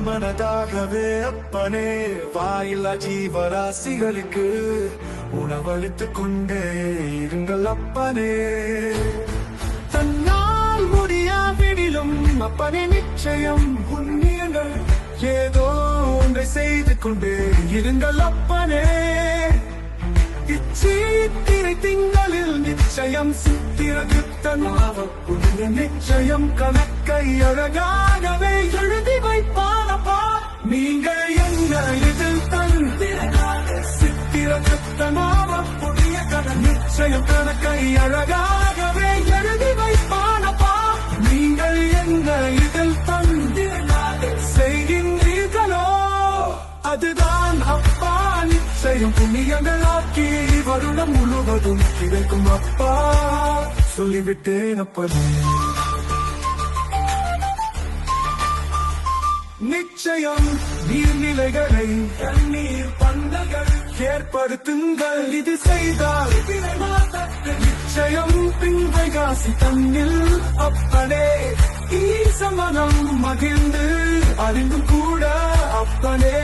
மனதாகவே அப்பனே வாயில்லா ஜீவராசிகளுக்கு உணவளித்துக் கொண்டே இருங்கள் அப்பனே. தன்னால் முடியாவிடிலும் அப்பனே நிச்சயம் புண்ணியங்கள் ஏதோ ஒன்றை செய்து கொண்டே இருங்கள் அப்பனே. நிச்சயம் நிச்சயம் சித்திரகுத்தனாக புதிய நிச்சயம் கணக்கை அழகாகவே எழுதி வைப்பாரப்பா நீங்கள் என்ன இதில் தந்திரனாக சித்திரகுத்தனாக புதிய கண நிச்சயம் கணக்கை அழகாகவே எழுதி வைப்பானப்பா. நீங்கள் என்ன இதில் தந்திரனாக செய்கின்றீர்களோ அதுதான் அப்பா நிச்சயம் புண்ணியங்களாக்கி தருணம் முழுவதும் கிடைக்கும் அப்பா. சொல்லிவிட்டேன் அப்பனே நிச்சயம் நீர்நிலைகளை தண்ணீர் பந்தங்கள் ஏற்படுத்துங்கள். இது செய்தால் நிச்சயம் பின்பை காசி தன்னில் அப்பனே. ஈசமனம் மகிழ்ந்து அறிந்து கூட அப்பனே.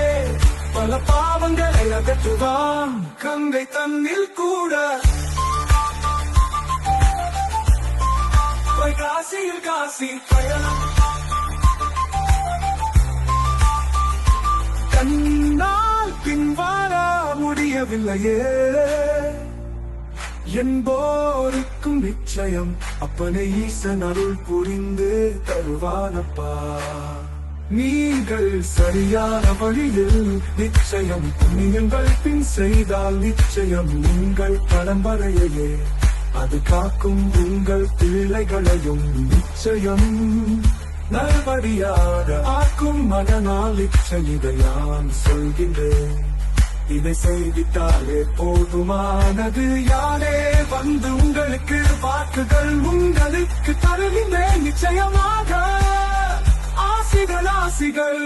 பல பாவங்களை அகற்றுவான். கங்கை தன்னில் கூட. காசியில் காசி பயணம். கண்ணால் பின்வார முடியவில்லையே. என்போருக்கும் நிச்சயம். அப்பனை ஈசன் அருள் புரிந்து தருவானப்பா. நீங்கள் சரியான வழியில் நிச்சயம் நீங்கள் பின் செய்தால் நிச்சயம் உங்கள் பரம்பரையே அது காக்கும் உங்கள் பிள்ளைகளையும் நிச்சயம். நல்வழியாக ஆக்கும் மனநாள் இச்சையான் சொல்கின்றேன். இதை செய்தித்தாலே போதுமானது. யாரே வந்து உங்களுக்கு வாக்குகள் உங்களுக்கு தருகின்றேன். நிச்சயமாக ஆசிகள் ஆசிகள்